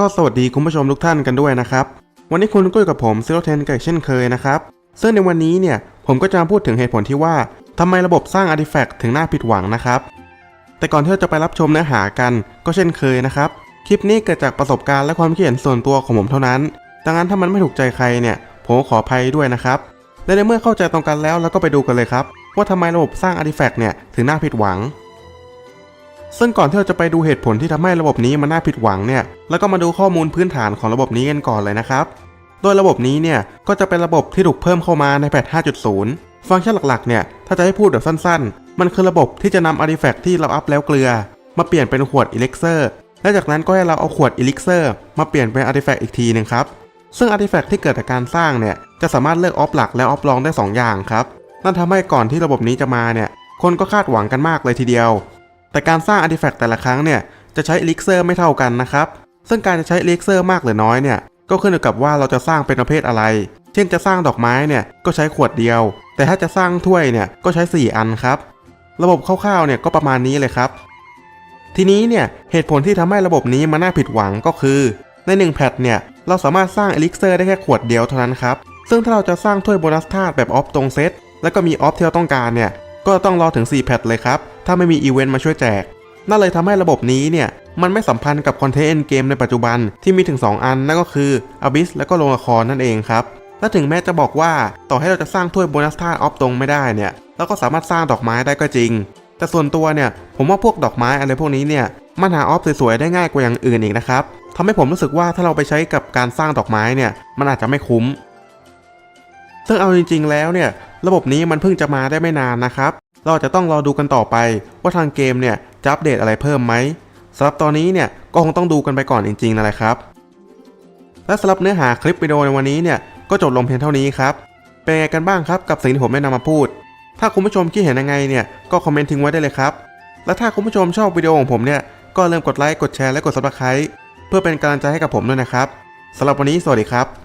ก็สวัสดีคุณผู้ชมทุกท่านกันด้วยนะครับ วันนี้คุณก็อยู่กับผมซิโรเทนกันเช่นเคยนะครับ ซึ่งในวันนี้เนี่ยผมก็จะมาพูดถึงเหตุผลที่ว่าทำไมระบบสร้างอาร์ติแฟกต์ถึงน่าผิดหวังนะครับ แต่ก่อนที่เราจะไปรับชมเนื้อหากันก็เช่นเคยนะครับ คลิปนี้เกิดจากประสบการณ์และความคิดเห็นส่วนตัวของผมเท่านั้น ดังนั้นถ้ามันไม่ถูกใจใครเนี่ยผมขออภัยด้วยนะครับ และในเมื่อเข้าใจตรงกันแล้วเราก็ไปดูกันเลยครับ ว่าทำไมระบบสร้างอาร์ติแฟกต์เนี่ยถึงน่าผิดหวัง ซึ่งก่อนที่เราจะไปดูเหตุผลที่ทำให้ระบบนี้มันน่าผิดหวังเนี่ยแล้วก็มาดูข้อมูลพื้นฐานของระบบนี้กันก่อนเลยนะครับโดยระบบนี้เนี่ยก็จะเป็นระบบที่ถูกเพิ่มเข้ามาในแพท5.0 ฟังก์ชันหลักๆเนี่ยถ้าจะให้พูดแบบสั้นๆ มันคือระบบที่จะนำอาร์ติแฟกต์ที่เราอัพแล้วเกลือ มาเปลี่ยนเป็นขวดอิเล็กเซอร์และจากนั้นก็ให้เราเอาขวดอิเล็กเซอร์มาเปลี่ยนเป็นอาร์ติแฟกต์อีกทีหนึ่งครับซึ่งอาร์ติแฟกต์ที่เกิดจากการสร้างเนี่ยจะสามารถเลือกออฟหลักและออฟรองได้สองอย่างครับนั่นทำให้ก่อนที่ระบบนี้จะมาเนี่ยคนก็คาดหวังกันมากเลยทีเดียว แต่การสร้างอาร์ติแฟกต์แต่ละครั้งเนี่ยจะใช้อิลิกเซอร์ไม่เท่ากันนะครับ ซึ่งการจะใช้อิลิกเซอร์มากหรือน้อยเนี่ยก็ขึ้นอยู่กับว่าเราจะสร้างเป็นประเภทอะไร เช่นจะสร้างดอกไม้เนี่ยก็ใช้ขวดเดียว แต่ถ้าจะสร้างถ้วยเนี่ยก็ใช้ 4 อันครับ ระบบคร่าวๆเนี่ยก็ประมาณนี้เลยครับ ทีนี้เนี่ยเหตุผลที่ทำให้ระบบนี้มันน่าผิดหวังก็คือ ใน1แพทเนี่ยเราสามารถสร้างอิลิกเซอร์ได้แค่ขวดเดียวเท่านั้นครับ ซึ่งถ้าเราจะสร้างถ้วยโบนัสธาตุแบบออฟตรงเซตแล้วก็มีออฟที่เราต้องการเนี่ยก็ต้องรอถึง 4 แพทเลยครับ ถ้าไม่มีอีเวนต์มาช่วยแจก นั่นเลยทำให้ระบบนี้เนี่ย มันไม่สัมพันธ์กับคอนเทนต์เกมในปัจจุบันที่มีถึง 2 อัน นั่นก็คือ Abyss และก็โรงละครนั่นเองครับ และถึงแม้จะบอกว่าต่อให้เราจะสร้างถ้วยโบนัสธาตุออฟตรงไม่ได้เนี่ยเราก็สามารถสร้างดอกไม้ได้ก็จริง แต่ส่วนตัวเนี่ยผมว่าพวกดอกไม้อะไรพวกนี้เนี่ยมันหาออฟสวยๆได้ง่ายกว่าอย่างอื่นอีกนะครับทำให้ผมรู้สึกว่าถ้าเราไปใช้กับการสร้างดอกไม้เนี่ยมันอาจจะไม่คุ้มซึ่งเอาจริงๆแล้วเนี่ยระบบนี้มันเพิ่งจะมาได้ไม่นานนะครับ เราจะต้องรอดูกันต่อไปว่าทางเกมเนี่ยจะอัปเดตอะไรเพิ่มไหมสำหรับตอนนี้เนี่ยก็คงต้องดูกันไปก่อนจริงๆนั่นแหละครับ และสำหรับเนื้อหาคลิปวิดีโอในวันนี้เนี่ยก็จบลงเพียงเท่านี้ครับ เป็นไงกันบ้างครับกับสิ่งที่ผมได้นำมาพูด ถ้าคุณผู้ชมคิดเห็นยังไงเนี่ยก็คอมเมนต์ทิ้งไว้ได้เลยครับ และถ้าคุณผู้ชมชอบวิดีโอของผมเนี่ยก็อย่มกดไลค์กดแชร์และกด subscribe เพื่อเป็นกำลังใจให้กับผมด้วยนะครับสำหรับวันนี้สวัสดีครับ